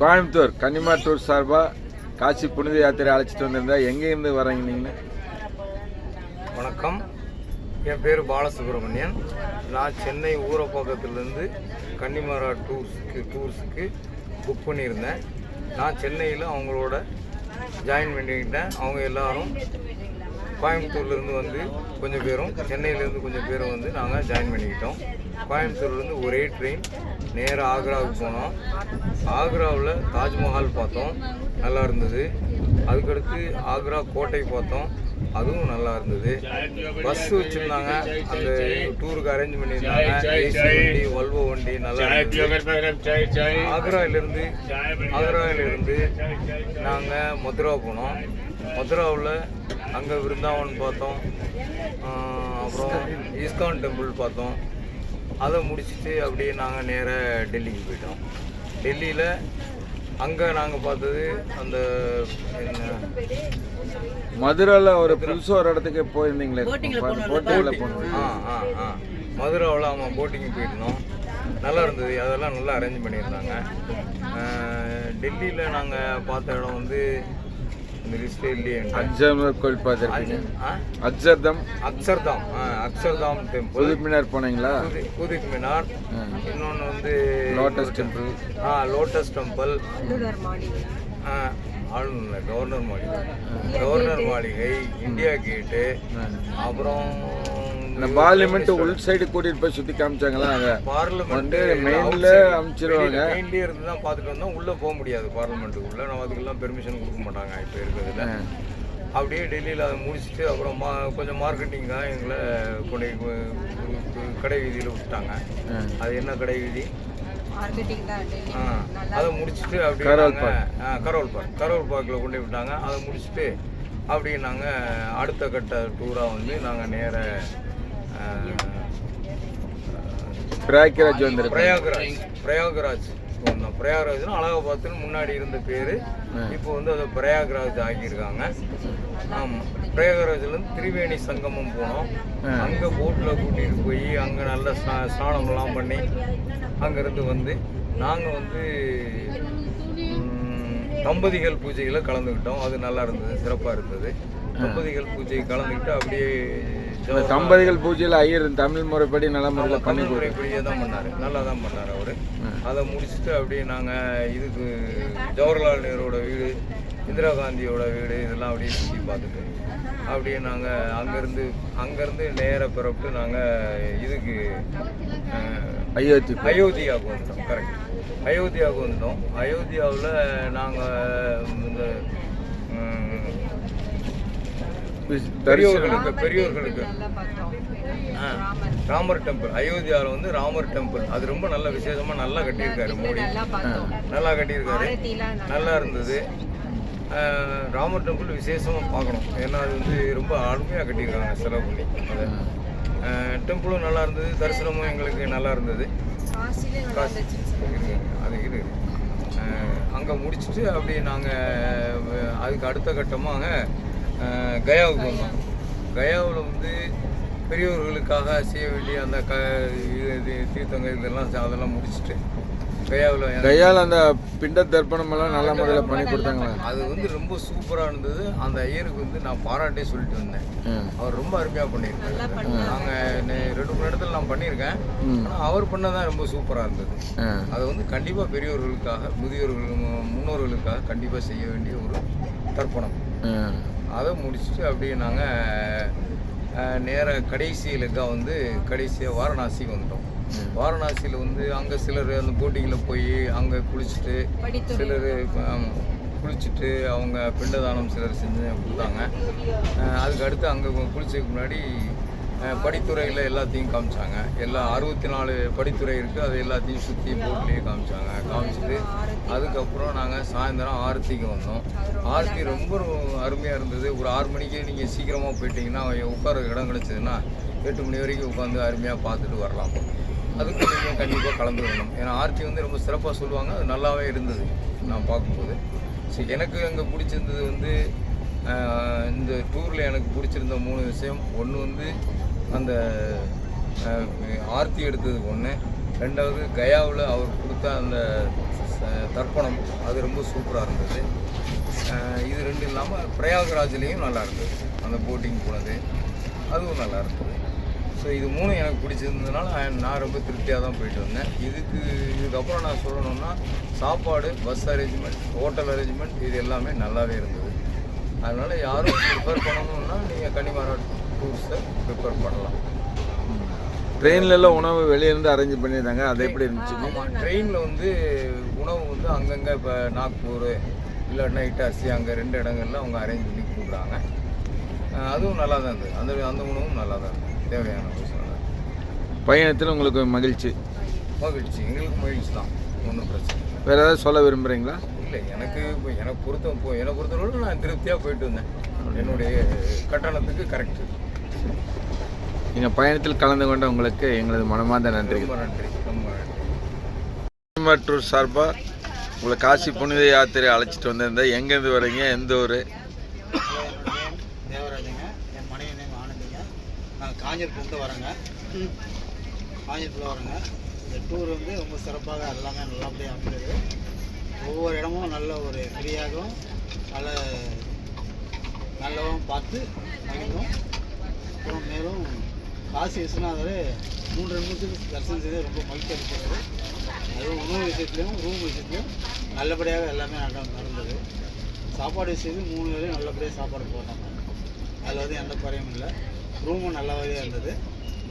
கோயம்புத்தூர் கன்னிமாத்தூர் சார்பாக காசி புனித யாத்திரை அழைச்சிட்டு வந்திருந்தா எங்கேருந்து வரீங்க நீங்கள் வணக்கம். என் பேர் பாலசுப்ரமணியன். நான் சென்னை ஊரப்பாக்கத்துலேருந்து கன்னிமரா டூர்ஸுக்கு டூர்ஸுக்கு புக் பண்ணியிருந்தேன். நான் சென்னையில் அவங்களோட ஜாயின் பண்ணிக்கிட்டேன். அவங்க எல்லாரும் கோயம்புத்தூர்லேருந்து வந்து கொஞ்சம் பேரும் சென்னையிலேருந்து கொஞ்சம் பேரும் வந்து நாங்கள் ஜாயின் பண்ணிக்கிட்டோம். கோயம்புத்தூர்லேருந்து ஒரே ட்ரெயின் நேராக ஆக்ராவுக்கு போனோம். ஆக்ராவில் தாஜ்மஹால் பார்த்தோம். நல்லா இருந்தது. அதுக்கடுத்து ஆக்ரா கோட்டை பார்த்தோம். அதுவும் நல்லா இருந்தது. பஸ் வச்சுருந்தாங்க. அந்த டூருக்கு அரேஞ்ச் பண்ணியிருந்தாங்க. ஏசி வண்டி வல்வோ வண்டி நல்லா இருந்தது. ஆக்ராவிலிருந்து ஆக்ராவிலிருந்து நாங்கள் மதுரா போனோம். மதுராவில் அங்கே விருந்தாவன் பார்த்தோம். அப்புறம் இஸ்கான் டெம்பிள் பார்த்தோம். அதை முடிச்சுட்டு அப்படியே நாங்கள் நேராக டெல்லிக்கு போயிட்டோம். டெல்லியில் அங்கே நாங்கள் பார்த்தது அந்த மதுரையில் ஒரு புதுசாக ஒரு இடத்துக்கு போயிருந்தீங்களே. போட்டிங்கில் போனோம். ஆ ஆ ஆ. மதுராவில் ஆமாம் போட்டிங் போயிருந்தோம். நல்லா இருந்தது. அதெல்லாம் நல்லா அரேஞ்ச் பண்ணியிருந்தாங்க. டெல்லியில் நாங்கள் பார்த்த இடம் வந்து அக்ஜர்தம் அக்ஷர்தாம் ஆ, அக்ஷர்தாம் டெம்பிள் புது மினார் போனீங்களா? குதி- குதிக் மினார் இன்னொன்று வந்து லோட்டஸ் டெம்பிள் ஆ லோட்டஸ் டெம்பிள் ஆ, ஆளுநர் கவர்னர் மாளிகை. கவர்னர் மாளிகை இந்தியா கேட்டு அப்புறம் இந்த பார்லிமெண்ட் உள் சைடு கூட்டிட்டு போய் சுற்றி காமிச்சாங்களா? அங்கே பார்லிமெண்ட் மெயின்ல அனுப்பிச்சிருவாங்க மெயின்லயே இருந்து தான் பார்த்துட்டு வந்தோம் உள்ள போக முடியாது பார்லிமெண்ட்டுக்குள்ள நம்ம அதுக்கெல்லாம் பெர்மிஷன் கொடுக்க மாட்டாங்க. இப்போ இருக்கிறதுல. அப்படியே டெல்லியில் அதை முடிச்சுட்டு அப்புறம் மா கொஞ்சம் மார்க்கெட்டிங்காக எங்களை கொண்டு கடை வீதியில் விட்டாங்க அது என்ன கடை வீதி? அதை முடிச்சுட்டு அப்படியே கரோல் பார்க் கரோல் பார்க்கில் கொண்டு போய் விட்டாங்க. அதை முடிச்சுட்டு அப்படியே நாங்கள் அடுத்த கட்ட டூராக வந்து நாங்கள் நேர பிராக்கிராஜ் வந்திருக்கேன் பிரயாகராஜ். பிரயாகராஜ் வந்தோம் பிரயாகராஜ்னு அலகாபாத்துன்னு முன்னாடி இருந்த பேர். இப்போ வந்து அதை பிரயாகராஜ் ஆக்கியிருக்காங்க. ஆமாம் பிரயாகராஜ்லேருந்து திரிவேணி சங்கமம் போனோம். அங்கே போட்டில் கூட்டிகிட்டு போய் அங்கே நல்ல ஸ்நா ஸ்நானம்லாம் பண்ணி அங்கேருந்து வந்து நாங்கள் வந்து தம்பதிகள் பூஜையில் கலந்துக்கிட்டோம். அது நல்லா இருந்தது. சிறப்பாக இருந்தது. தம்பதிகள் பூஜை கலந்துக்கிட்டு அப்படியே தம்பதிகள் பூஜையில் ஐயர் தமிழ் முறைப்படி நல்ல முறையில் பண்ணி முறைப்படியே தான் பண்ணார். நல்லா தான் பண்ணார் அவர். அதை முடிச்சுட்டு அப்படியே நாங்கள் இதுக்கு ஜவஹர்லால் நேருவோட வீடு இந்திரா காந்தியோட வீடு இதெல்லாம் அப்படியே சுற்றி பார்த்துட்டு அப்படியே நாங்கள் அங்கேருந்து அங்கேருந்து நேர பிறப்பு நாங்கள் இதுக்கு அயோத்தி அயோத்தியாவுக்கு வந்துட்டோம். கரெக்ட் அயோத்தியாவுக்கு வந்துட்டோம். அயோத்தியாவில் நாங்கள் இந்த பெரியோர்களுக்கு. பெரியோர்களுக்கு ராமர் டெம்பிள் அயோத்தியாவில் வந்து ராமர் டெம்பிள் அது ரொம்ப நல்ல விசேஷமா நல்லா கட்டியிருக்காரு மோடி. நல்லா கட்டியிருக்காரு. நல்லா இருந்தது. ராமர் டெம்பிள் விசேஷமா பார்க்கணும். ஏன்னா அது வந்து ரொம்ப அருமையாக கட்டியிருக்காங்க செலவு பண்ணி அதை டெம்பிளும் நல்லா இருந்தது. தரிசனமும் எங்களுக்கு நல்லா இருந்தது. காசு. இருக்கு, அது இரு அங்கே முடிச்சுட்டு அப்படியே நாங்கள் அதுக்கு அடுத்த கட்டமாக கயாவுக்கு வந்தோம். கயாவில் வந்து பெரியவர்களுக்காக செய்ய வேண்டிய அந்த க இது தீர்த்தங்க இதெல்லாம் செ- அதெல்லாம் முடிச்சுட்டு கயாவில் கையால் அந்த பிண்ட தர்ப்பணம் எல்லாம் நல்ல முறையில் பண்ணி கொடுத்தாங்களா. அது வந்து ரொம்ப சூப்பராக இருந்தது. அந்த ஐயருக்கு வந்து நான் பாராட்டே சொல்லிட்டு வந்தேன். அவர் ரொம்ப அருமையாக பண்ணியிருக்காரு. நாங்கள் ரெண்டு மூணு இடத்துல நான் பண்ணியிருக்கேன். ஆனால் அவர் பண்ணதான் ரொம்ப சூப்பராக இருந்தது. அதை வந்து கண்டிப்பாக பெரியவர்களுக்காக முதியோர்கள் முன்னோர்களுக்காக கண்டிப்பாக செய்ய வேண்டிய ஒரு தர்ப்பணம். அதை முடிச்சுட்டு அப்படியே நாங்கள் நேர கடைசி லெக்காக வந்து கடைசியாக வாரணாசிக்கு வந்துட்டோம். வாரணாசியில் வந்து அங்கே சிலர் அந்த போட்டிங்கில் போய் அங்கே குளிச்சுட்டு சிலர் குளிச்சுட்டு அவங்க பிண்டதானம் சிலர் செஞ்சு கொடுத்தாங்க. அதுக்கு அடுத்து அங்கே குளிச்சதுக்கு முன்னாடி படித்துறையில் எல்லாத்தையும் காமிச்சாங்க. எல்லா அறுபத்தி நாலு படித்துறை இருக்குது அது எல்லாத்தையும் சுற்றி போட்லேயே காமிச்சாங்க. அதுக்கப்புறம் நாங்கள் சாயந்தரம் ஆரத்திக்கு வந்தோம். ஆரத்தி ரொம்ப அருமையாக இருந்தது. ஒரு ஆறு மணிக்கு நீங்கள் சீக்கிரமாக போயிட்டீங்கன்னா உட்கார இடம் கிடச்சிதுன்னா எட்டு மணி வரைக்கும் உட்காந்து அருமையாக பார்த்துட்டு வரலாம். அதுக்கு நீங்கள் கண்டிப்பாக கலந்து வரணும். ஏன்னா ஆர்த்தி வந்து ரொம்ப சிறப்பாக சொல்லுவாங்க. அது நல்லாவே இருந்தது நான் பார்க்கும்போது. சரி எனக்கு அங்கே பிடிச்சிருந்தது வந்து இந்த டூரில் எனக்கு பிடிச்சிருந்த மூணு விஷயம். ஒன்று வந்து அந்த ஆர்த்தி எடுத்தது ஒன்று ரெண்டாவது கயாவில் அவர் கொடுத்த அந்த தர்ப்பணம் அது ரொம்ப சூப்பராக இருந்தது. இது ரெண்டு இல்லாமல் பிரயாகராஜ்லேயும் நல்லா இருந்தது. அந்த போட்டிங் போனது அதுவும் நல்லா இருந்தது. ஸோ இது மூணும் எனக்கு பிடிச்சிருந்ததுனால நான் ரொம்ப திருப்தியாக தான் போயிட்டு வந்தேன். இதுக்கு இதுக்கப்புறம் நான் சொல்லணும்னா சாப்பாடு பஸ் அரேஞ்ச்மெண்ட் ஹோட்டல் அரேஞ்ச்மெண்ட் இது எல்லாமே நல்லாவே இருந்தது. அதனால் யாரும் ப்ரிப்பேர் பண்ணணும்னா நீங்கள் கன்னிமாரா டூர்ஸை ப்ரிப்பேர் பண்ணலாம். ட்ரெயின்ல எல்லாம் உணவு வெளிய இருந்து அரேஞ்ச் பண்ணியிருந்தாங்க. அது எப்படி இருந்துச்சுங்க ஆமாம் ட்ரெயினில் வந்து உணவு வந்து அங்கங்கே இப்போ நாக்பூர் இல்லைன்னா இட்டாசி அங்கே ரெண்டு இடங்கள்ல அவங்க அரேஞ்ச் பண்ணி கொடுக்குறாங்க அதுவும் நல்லா தான் இருந்தது. அந்த அந்த உணவும் நல்லா தான் இருந்தது. தேவையான விஷயம் பயணத்தில் உங்களுக்கு மகிழ்ச்சி? மகிழ்ச்சி. எங்களுக்கு மகிழ்ச்சி தான். ஒன்றும் பிரச்சனை வேற ஏதாவது சொல்ல விரும்புறீங்களா? இல்லை எனக்கு இப்போ எனக்கு பொறுத்த இப்போ என்னை பொறுத்தவரை நான் திருப்தியாக போயிட்டு வந்தேன். என்னுடைய கட்டணத்துக்கு கரெக்டு நீங்கள் பயணத்தில் கலந்து கொண்ட உங்களுக்கு எங்களது மனமார்ந்த நன்றி மற்றும் சார்பாக உங்களை காசி புனித யாத்திரை அழைச்சிட்டு வந்திருந்தேன் எங்கேருந்து வரீங்க? எந்த ஊர்? தேவராஜங்க. என் மனைவி நேம் ஆனந்திங்க. நாங்கள் காஞ்சிபுரத்துலேருந்து வரோங்க. காஞ்சிபுரத்தில் வரோங்க. இந்த டூர் வந்து ரொம்ப சிறப்பாக எல்லாமே நல்லபடியாக அமைந்தது ஒவ்வொரு இடமும் நல்ல ஒரு ஃப்ரீயாகவும் நல்ல நல்லவும் பார்த்து மகிழ்ந்தோம் காசி விஸ்வநாதர் மூன்று நிமிஷத்துக்கு தரிசனம் செய்து ரொம்ப மகிழ்ச்சி அளிக்கிறது. அதுவும் உணவு விஷயத்துலையும் ரூம் விஷயத்துலையும் நல்லபடியாக எல்லாமே நட- நடந்தது. சாப்பாடு விஷயத்துக்கு மூணு வேலையும் நல்லபடியாக சாப்பாடு போட்டாங்க. அதில் வந்து எந்த குறையும் இல்லை. ரூமும் நல்லாவே இருந்தது.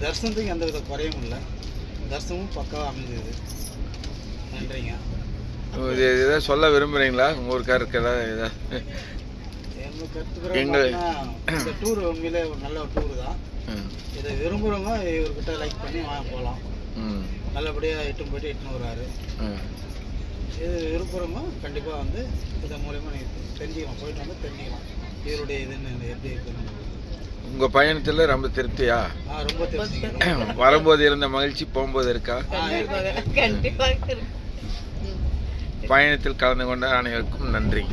தரிசனத்துக்கு எந்த வித குறையும் இல்லை. தரிசனமும் பக்காவாக அமைஞ்சது. நன்றிங்க. இது எதாவது சொல்ல விரும்புகிறீங்களா உங்கள் ஊருக்காருக்கு ஏதாவது ஏதாவது எங்கள் இந்த டூர் உண்மையிலே ஒரு நல்ல டூர் தான். இதை விரும்புகிறவங்க இவர்கிட்ட லைக் பண்ணி வாங்க போகலாம் நல்லபடியாக எட்டும் போயிட்டு எட்டுன்னு வர்றாரு ம். இது விரும்புகிறவங்க கண்டிப்பாக வந்து இதன் மூலயமா நீங்கள் தெரிஞ்சுக்கலாம். போயிட்டு வந்து தெரிஞ்சுக்கலாம். இவருடைய இதுன்னு எப்படி இருக்குன்னு. உங்கள் பயணத்தில் ரொம்ப திருப்தியா? ரொம்ப தெரிஞ்சுக்கிறோம் வரும்போது இருந்த மகிழ்ச்சி போகும்போது இருக்கா? பயணத்தில் கலந்து கொண்ட அனைவருக்கும் நன்றி.